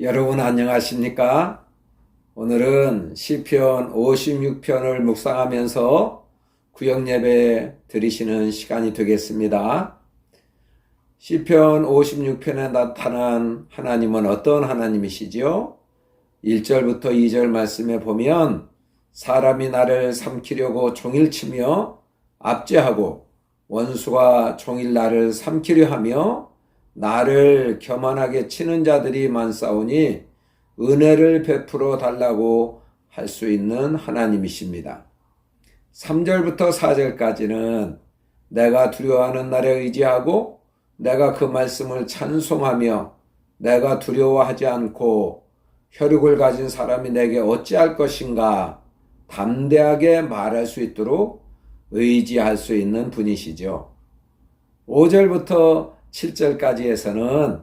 여러분 안녕하십니까? 오늘은 시편 56편을 묵상하면서 구역 예배 드리시는 시간이 되겠습니다. 시편 56편에 나타난 하나님은 어떤 하나님이시죠? 1절부터 2절 말씀에 보면 사람이 나를 삼키려고 종일 치며 압제하고 원수가 종일 나를 삼키려 하며 나를 교만하게 치는 자들이 많사오니 은혜를 베풀어 달라고 할 수 있는 하나님이십니다. 3절부터 4절까지는 내가 두려워하는 날에 의지하고 내가 그 말씀을 찬송하며 내가 두려워하지 않고 혈육을 가진 사람이 내게 어찌할 것인가 담대하게 말할 수 있도록 의지할 수 있는 분이시죠. 5절부터 7절까지에서는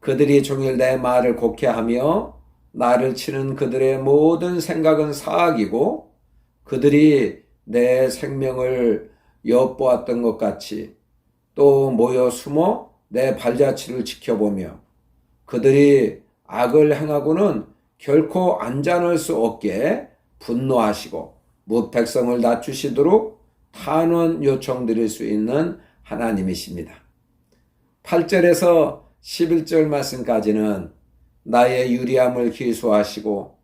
그들이 종일 내 말을 곡해하며 나를 치는 그들의 모든 생각은 사악이고 그들이 내 생명을 엿보았던 것 같이 또 모여 숨어 내 발자취를 지켜보며 그들이 악을 행하고는 결코 안전할 수 없게 분노하시고 무백성을 낮추시도록 탄원 요청드릴 수 있는 하나님이십니다. 8절에서 11절 말씀까지는 나의 유리함을 기수하시고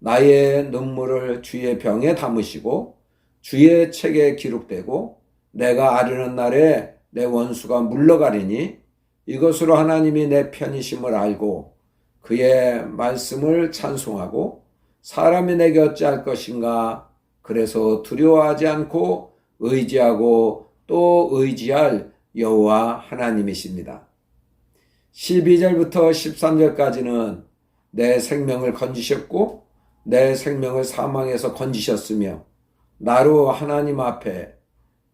나의 눈물을 주의 병에 담으시고 주의 책에 기록되고 내가 아르는 날에 내 원수가 물러가리니 이것으로 하나님이 내 편이심을 알고 그의 말씀을 찬송하고 사람이 내게 어찌할 것인가 그래서 두려워하지 않고 의지하고 또 의지할 여호와 하나님이십니다. 12절부터 13절까지는 내 생명을 건지셨고 내 생명을 사망에서 건지셨으며 나로 하나님 앞에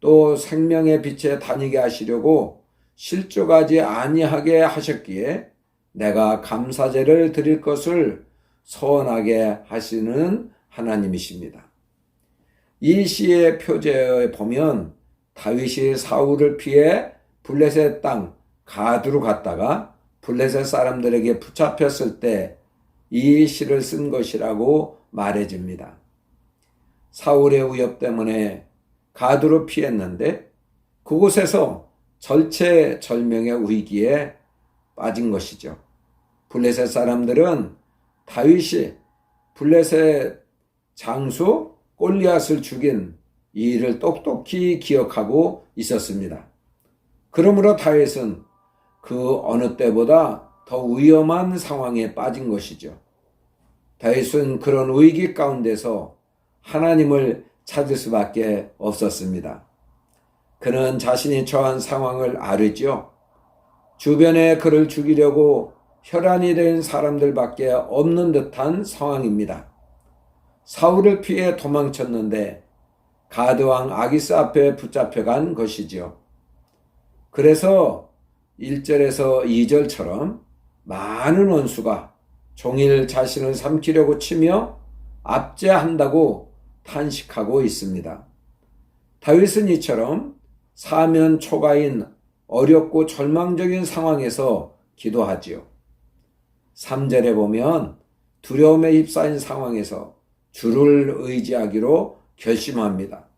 또 생명의 빛에 다니게 하시려고 실족하지 아니하게 하셨기에 내가 감사제를 드릴 것을 서원하게 하시는 하나님이십니다. 이 시의 표제에 보면 다윗이 사울을 피해 블레셋 땅 가두로 갔다가 블레셋 사람들에게 붙잡혔을 때 이 시를 쓴 것이라고 말해집니다. 사울의 위협 때문에 가두로 피했는데 그곳에서 절체절명의 위기에 빠진 것이죠. 블레셋 사람들은 다윗이 블레셋 장수 골리앗을 죽인 이 일을 똑똑히 기억하고 있었습니다. 그러므로 다윗은 그 어느 때보다 더 위험한 상황에 빠진 것이죠. 다윗은 그런 위기 가운데서 하나님을 찾을 수밖에 없었습니다. 그는 자신이 처한 상황을 알았죠. 주변에 그를 죽이려고 혈안이 된 사람들밖에 없는 듯한 상황입니다. 사울을 피해 도망쳤는데 가드왕 아기스 앞에 붙잡혀간 것이지요. 그래서 1절에서 2절처럼 많은 원수가 종일 자신을 삼키려고 치며 압제한다고 탄식하고 있습니다. 다윗은 이처럼 사면 초가인 어렵고 절망적인 상황에서 기도하지요. 3절에 보면 두려움에 휩싸인 상황에서 주를 의지하기로 결심합니다.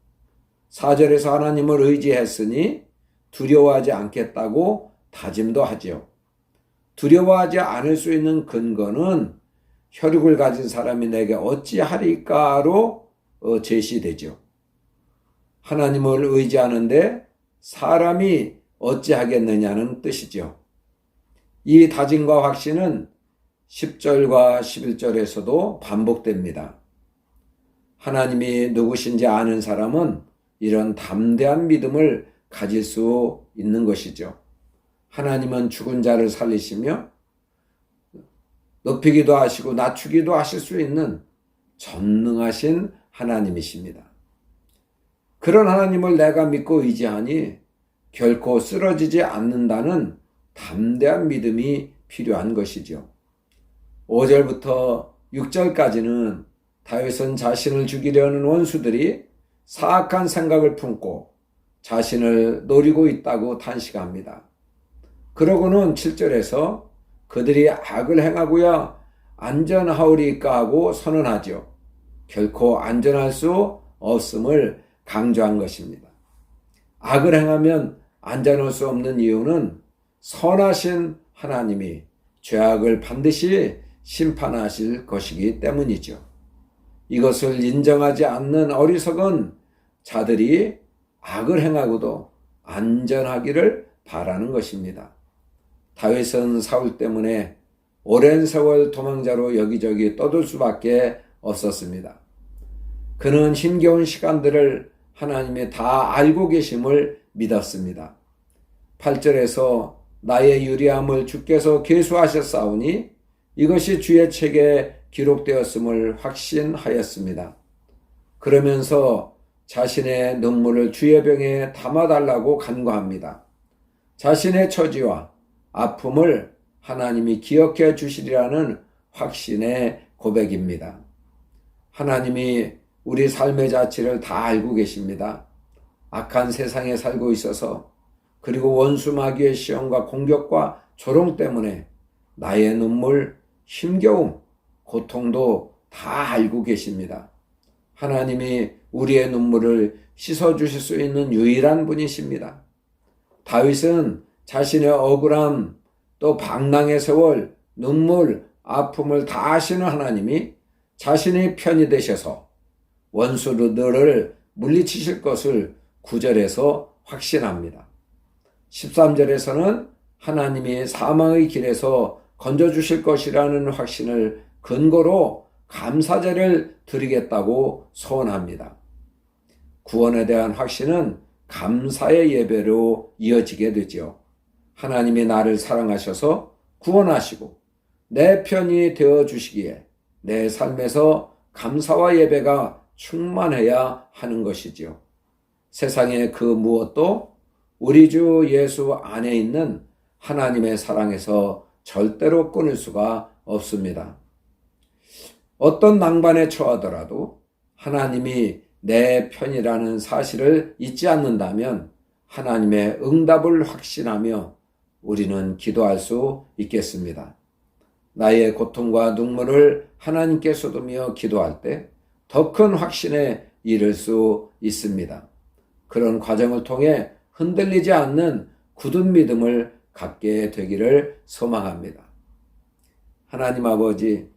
4절에서 하나님을 의지했으니 두려워하지 않겠다고 다짐도 하지요. 두려워하지 않을 수 있는 근거는 혈육을 가진 사람이 내게 어찌하리까로 어, 제시되죠. 하나님을 의지하는데 사람이 어찌하겠느냐는 뜻이죠. 이 다짐과 확신은 10절과 11절에서도 반복됩니다. 하나님이 누구신지 아는 사람은 이런 담대한 믿음을 가질 수 있는 것이죠. 하나님은 죽은 자를 살리시며 높이기도 하시고 낮추기도 하실 수 있는 전능하신 하나님이십니다. 그런 하나님을 내가 믿고 의지하니 결코 쓰러지지 않는다는 담대한 믿음이 필요한 것이죠. 5절부터 6절까지는 다윗은 자신을 죽이려는 원수들이 사악한 생각을 품고 자신을 노리고 있다고 탄식합니다. 그러고는 7절에서 그들이 악을 행하고야 안전하오리까 하고 선언하죠. 결코 안전할 수 없음을 강조한 것입니다. 악을 행하면 안전할 수 없는 이유는 선하신 하나님이 죄악을 반드시 심판하실 것이기 때문이죠. 이것을 인정하지 않는 어리석은 자들이 악을 행하고도 안전하기를 바라는 것입니다. 다윗은 사울 때문에 오랜 세월 도망자로 여기저기 떠돌 수밖에 없었습니다. 그는 힘겨운 시간들을 하나님이 다 알고 계심을 믿었습니다. 8절에서 나의 유리함을 주께서 계수하셨사오니 이것이 주의 책에 기록되었음을 확신하였습니다. 그러면서 자신의 눈물을 주의 병에 담아달라고 간구합니다. 자신의 처지와 아픔을 하나님이 기억해 주시리라는 확신의 고백입니다. 하나님이 우리 삶의 자체를 다 알고 계십니다. 악한 세상에 살고 있어서 그리고 원수 마귀의 시험과 공격과 조롱 때문에 나의 눈물, 힘겨움, 고통도 다 알고 계십니다. 하나님이 우리의 눈물을 씻어 주실 수 있는 유일한 분이십니다. 다윗은 자신의 억울함, 또 방랑의 세월, 눈물, 아픔을 다 아시는 하나님이 자신의 편이 되셔서 원수들을 물리치실 것을 구절에서 확신합니다. 13절에서는 하나님이 사망의 길에서 건져주실 것이라는 확신을 근거로 감사제를 드리겠다고 소원합니다. 구원에 대한 확신은 감사의 예배로 이어지게 되죠. 하나님이 나를 사랑하셔서 구원하시고 내 편이 되어 주시기에 내 삶에서 감사와 예배가 충만해야 하는 것이지요. 세상의 그 무엇도 우리 주 예수 안에 있는 하나님의 사랑에서 절대로 끊을 수가 없습니다. 어떤 낭반에 처하더라도 하나님이 내 편이라는 사실을 잊지 않는다면 하나님의 응답을 확신하며 우리는 기도할 수 있겠습니다. 나의 고통과 눈물을 하나님께 쏟으며 기도할 때 더 큰 확신에 이를 수 있습니다. 그런 과정을 통해 흔들리지 않는 굳은 믿음을 갖게 되기를 소망합니다. 하나님 아버지,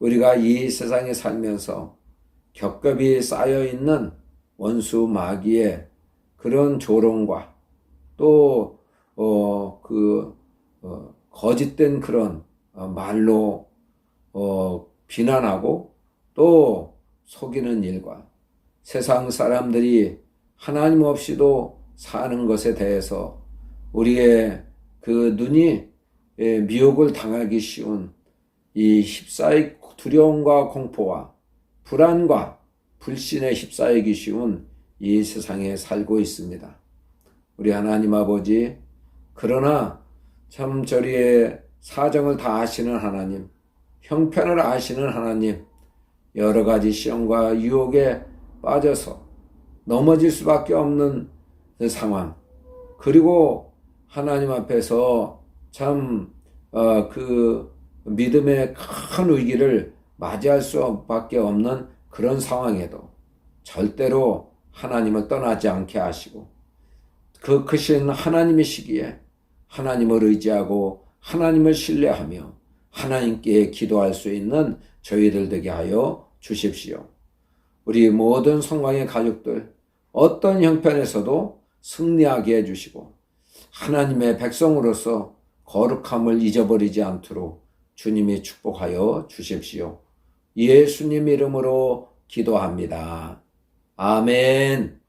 우리가 이 세상에 살면서 겹겹이 쌓여 있는 원수 마귀의 그런 조롱과 또, 어, 그, 어, 거짓된 그런 어, 말로, 어, 비난하고 또 속이는 일과 세상 사람들이 하나님 없이도 사는 것에 대해서 우리의 그 눈이 예, 미혹을 당하기 쉬운 이 휩싸이 두려움과 공포와 불안과 불신에 휩싸이기 쉬운 이 세상에 살고 있습니다. 우리 하나님 아버지, 그러나 참 저리의 사정을 다 아시는 하나님, 형편을 아시는 하나님, 여러 가지 시험과 유혹에 빠져서 넘어질 수밖에 없는 그 상황, 그리고 하나님 앞에서 참, 어, 그 믿음의 큰 위기를 맞이할 수밖에 없는 그런 상황에도 절대로 하나님을 떠나지 않게 하시고 그 크신 하나님이시기에 하나님을 의지하고 하나님을 신뢰하며 하나님께 기도할 수 있는 저희들 되게 하여 주십시오. 우리 모든 성광의 가족들 어떤 형편에서도 승리하게 해주시고 하나님의 백성으로서 거룩함을 잊어버리지 않도록 주님이 축복하여 주십시오. 예수님 이름으로 기도합니다. 아멘.